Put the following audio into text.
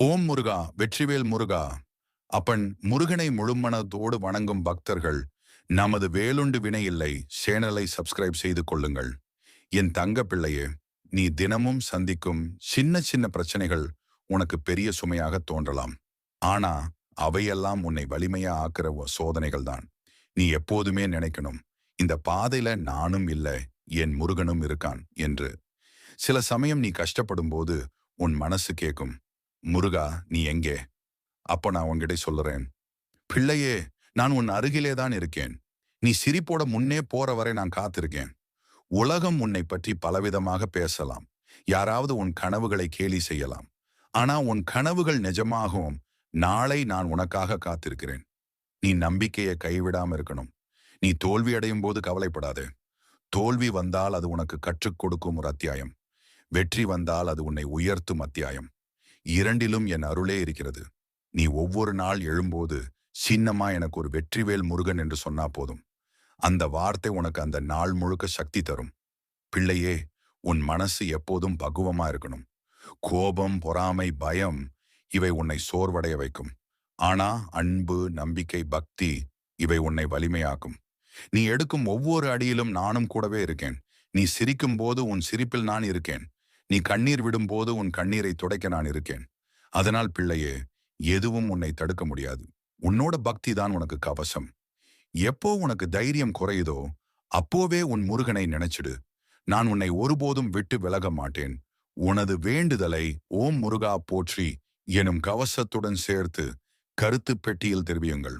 ஓம் முருகா வெற்றிவேல் முருகா. அப்பன் முருகனை முழுமனதோடு வணங்கும் பக்தர்கள் நமது வேலுண்டு வினை இல்லை சேனலை சப்ஸ்கிரைப் செய்து கொள்ளுங்கள். என் தங்க பிள்ளையே நீ தினமும் சந்திக்கும் சின்ன சின்ன பிரச்சனைகள் உனக்கு பெரிய சுமையாக தோன்றலாம். ஆனா அவையெல்லாம் உன்னை வலிமையா ஆக்குற சோதனைகள் தான். நீ எப்போதுமே நினைக்கணும் இந்த பாதையில நானும் இல்லை என் முருகனும் இருக்கான் என்று. சில சமயம் நீ கஷ்டப்படும் போது உன் மனசு கேட்கும் முருகா நீ எங்கே? அப்ப நான் உன்கிட்ட சொல்லுறேன். பிள்ளையே நான் உன் அருகிலே தான் இருக்கேன். நீ சிரிப்போட முன்னே போற வரை நான் காத்திருக்கேன். உலகம் உன்னை பற்றி பலவிதமாக பேசலாம். யாராவது உன் கனவுகளை கேலி செய்யலாம். ஆனா உன் கனவுகள் நிஜமாகவும் நாளை நான் உனக்காக காத்திருக்கிறேன். நீ நம்பிக்கையை கைவிடாம இருக்கணும். நீ தோல்வி அடையும் போது கவலைப்படாதே. தோல்வி வந்தால் அது உனக்கு கற்றுக் கொடுக்கும் ஒரு அத்தியாயம். வெற்றி வந்தால் அது உன்னை உயர்த்தும் அத்தியாயம். இரண்டிலும் என் அருளே இருக்கிறது. நீ ஒவ்வொரு நாள் எழும்போது சின்னமா எனக்கு ஒரு வெற்றிவேல் முருகன் என்று சொன்னா போதும். அந்த வார்த்தை உனக்கு அந்த நாள் முழுக்க சக்தி தரும். பிள்ளையே உன் மனசு எப்போதும் பகுவமா இருக்கணும். கோபம் பொறாமை பயம் இவை உன்னை சோர்வடைய வைக்கும். ஆனா அன்பு நம்பிக்கை பக்தி இவை உன்னை வலிமையாக்கும். நீ எடுக்கும் ஒவ்வொரு அடியிலும் நானும் கூடவே இருக்கேன். நீ சிரிக்கும் போது உன் சிரிப்பில் நான் இருக்கேன். நீ கண்ணீர் விடும்போது உன் கண்ணீரை துடைக்க நான் இருக்கேன். அதனால் பிள்ளையே எதுவும் உன்னை தடுக்க முடியாது. உன்னோட பக்தி தான் உனக்கு கவசம். எப்போ உனக்கு தைரியம் குறையுதோ அப்போவே உன் முருகனை நினைச்சிடு. நான் உன்னை ஒருபோதும் விட்டு விலக மாட்டேன். உனது வேண்டுதலை ஓம் முருகா போற்றி எனும் கவசத்துடன் சேர்த்து கருத்து பெட்டியில் தெரிவியுங்கள்.